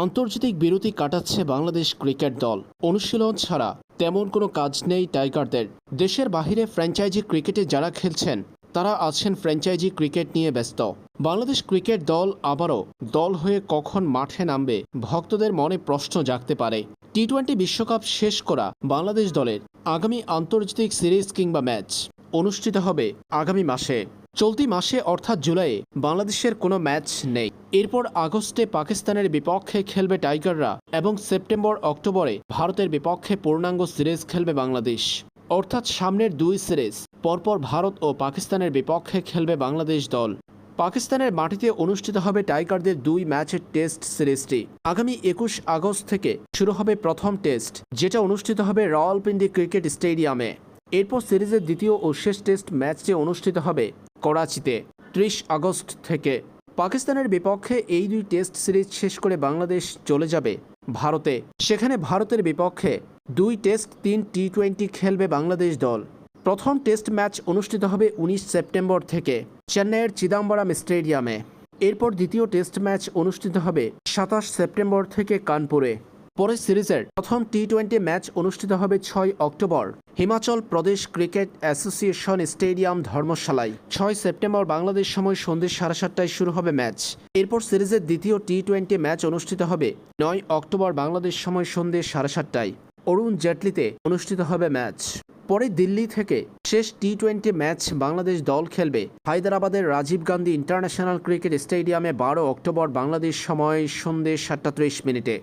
আন্তর্জাতিক বিরতি কাটাচ্ছে বাংলাদেশ ক্রিকেট দল। অনুশীলন ছাড়া তেমন কোনো কাজ নেই টাইগারদের। দেশের বাহিরে ফ্র্যাঞ্চাইজি ক্রিকেটে যারা খেলছেন, তারা আছেন ফ্র্যাঞ্চাইজি ক্রিকেট নিয়ে ব্যস্ত। বাংলাদেশ ক্রিকেট দল আবারও দল হয়ে কখন মাঠে নামবে, ভক্তদের মনে প্রশ্ন জাগতে পারে। টি টোয়েন্টি বিশ্বকাপ শেষ করা বাংলাদেশ দলের আগামী আন্তর্জাতিক সিরিজ কিংবা ম্যাচ অনুষ্ঠিত হবে আগামী মাসে। চলতি মাসে অর্থাৎ জুলাইয়ে বাংলাদেশের কোনো ম্যাচ নেই। এরপর আগস্টে পাকিস্তানের বিপক্ষে খেলবে টাইগাররা এবং সেপ্টেম্বর, অক্টোবরে ভারতের বিপক্ষে পূর্ণাঙ্গ সিরিজ খেলবে বাংলাদেশ। অর্থাৎ সামনের দুই সিরিজ, পরপর ভারত ও পাকিস্তানের বিপক্ষে খেলবে বাংলাদেশ দল। পাকিস্তানের মাটিতে অনুষ্ঠিত হবে টাইগারদের দুই ম্যাচের টেস্ট সিরিজটি। আগামী একুশ আগস্ট থেকে শুরু হবে প্রথম টেস্ট, যেটা অনুষ্ঠিত হবে রাওয়ালপিন্ডি ক্রিকেট স্টেডিয়ামে। এরপর সিরিজের দ্বিতীয় ও শেষ টেস্ট ম্যাচটি অনুষ্ঠিত হবে করাচিতে ত্রিশ আগস্ট থেকে। পাকিস্তানের বিপক্ষে এই দুই টেস্ট সিরিজ শেষ করে বাংলাদেশ চলে যাবে ভারতে। সেখানে ভারতের বিপক্ষে দুই টেস্ট, তিন টি টোয়েন্টি খেলবে বাংলাদেশ দল। প্রথম টেস্ট ম্যাচ অনুষ্ঠিত হবে উনিশ সেপ্টেম্বর থেকে চেন্নাইয়ের চিদাম্বরম স্টেডিয়ামে। এরপর দ্বিতীয় টেস্ট ম্যাচ অনুষ্ঠিত হবে সাতাশ সেপ্টেম্বর থেকে কানপুরে। পরে সিরিজের প্রথম টি টোয়েন্টি ম্যাচ অনুষ্ঠিত হবে ছয় October. Himachal Pradesh cricket association stadium ধর্মশালায়। ছয় সেপ্টেম্বর বাংলাদেশ সময় সন্ধ্যে সাড়ে সাতটায় শুরু হবে ম্যাচ। এরপর সিরিজের দ্বিতীয় টি টোয়েন্টি ম্যাচ অনুষ্ঠিত হবে নয় অক্টোবর বাংলাদেশ সময় সন্ধ্যে সাড়ে সাতটায়। অরুণ জেটলিতে অনুষ্ঠিত হবে ম্যাচ। পরে দিল্লি থেকে শেষ টি টোয়েন্টি ম্যাচ বাংলাদেশ দল খেলবে। হায়দ্রাবাদের রাজীব গান্ধী ইন্টারন্যাশনাল ক্রিকেট স্টেডিয়ামে বারো অক্টোবর বাংলাদেশ সময় সন্ধ্যে সাতটা ত্রিশ মিনিটে।